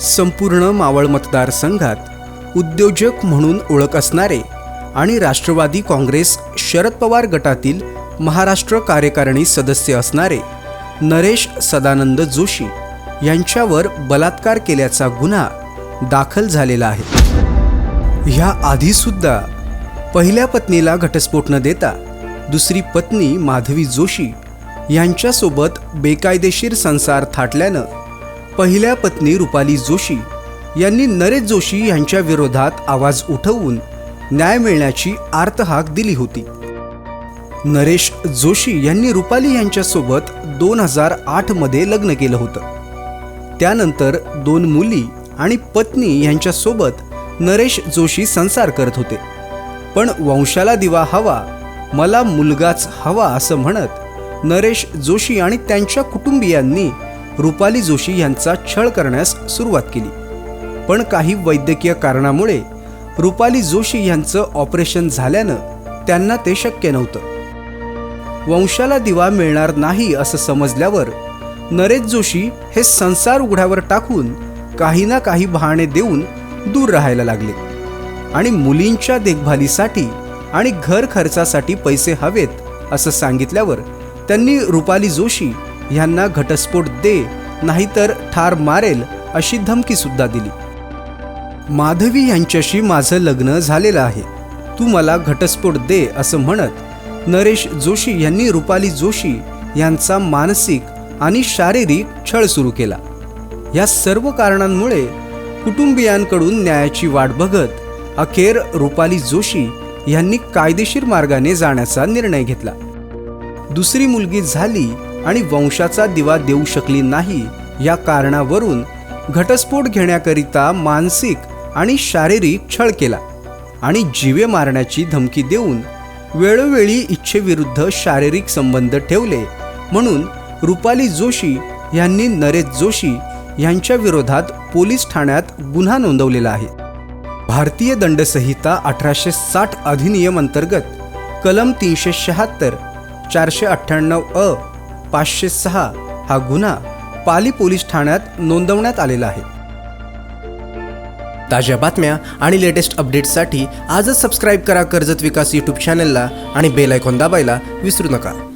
संपूर्ण मावळ मतदारसंघात उद्योजक म्हणून ओळख असणारे आणि राष्ट्रवादी काँग्रेस शरद पवार गटातील महाराष्ट्र कार्यकारिणी सदस्य असणारे नरेश सदानंद जोशी यांच्यावर बलात्कार केल्याचा गुन्हा दाखल झालेला आहे. ह्या आधीसुद्धा पहिल्या पत्नीला घटस्फोट न देता दुसरी पत्नी माधवी जोशी यांच्यासोबत बेकायदेशीर संसार थाटल्यानं पहिल्या पत्नी रुपाली जोशी यांनी नरेश जोशी यांच्या विरोधात आवाज उठवून न्याय मिळण्याची आर्तहाक दिली होती. नरेश जोशी यांनी रुपाली यांच्यासोबत दोन हजार आठमध्ये लग्न केलं होतं. त्यानंतर दोन मुली आणि पत्नी यांच्यासोबत नरेश जोशी संसार करत होते. पण वंशाला दिवा हवा मला मुलगाच हवा असं म्हणत नरेश जोशी आणि त्यांच्या कुटुंबियांनी रुपाली जोशी यांचा छळ करण्यास सुरुवात केली. पण काही वैद्यकीय कारणामुळे रुपाली जोशी यांचं ऑपरेशन झाल्यानं त्यांना ते शक्य नव्हतं. वंशाला दिवा मिळणार नाही असं समजल्यावर नरेश जोशी हे संसार उघड्यावर टाकून काही ना काही बहाणे देऊन दूर राहायला लागले. आणि मुलींच्या देखभालीसाठी आणि घर खर्चासाठी पैसे हवेत असं सांगितल्यावर त्यांनी रुपाली जोशी ह्यांना घटस्फोट दे नाहीतर ठार मारेल अशी धमकी सुद्धा दिली. माधवी यांच्याशी माझं लग्न झालेलं आहे. तू मला घटस्फोट दे असं म्हणत नरेश जोशी यांनी रुपाली जोशी यांचा मानसिक आणि शारीरिक छळ सुरू केला. या सर्व कारणांमुळे कुटुंबियांकडून न्यायाची वाट बघत अखेर रुपाली जोशी यांनी कायदेशीर मार्गाने जाण्याचा निर्णय घेतला. दुसरी मुलगी झाली आणि वंशाचा दिवा देऊ शकली नाही या कारणावरून घटस्फोट घेण्याकरिता मानसिक आणि शारीरिक छळ केला आणि जीवे मारण्याची धमकी देऊन वेळोवेळी इच्छेविरुद्ध शारीरिक संबंध ठेवले म्हणून रुपाली जोशी यांनी नरेश जोशी यांच्या विरोधात पोलीस ठाण्यात गुन्हा नोंदवलेला आहे. भारतीय दंडसंहिता अठराशे साठ अधिनियम अंतर्गत कलम तीनशे शहात्तर चारशे अठ्ठ्याण्णव अ पाचशे सहा हा गुन्हा पाली पोलीस ठाण्यात नोंदवण्यात आलेला आहे. ताज्या बातम्या आणि लेटेस्ट अपडेट्ससाठी आजच सबस्क्राईब करा कर्जत विकास यूट्यूब चॅनलला आणि बेल आयकॉन दाबायला विसरू नका.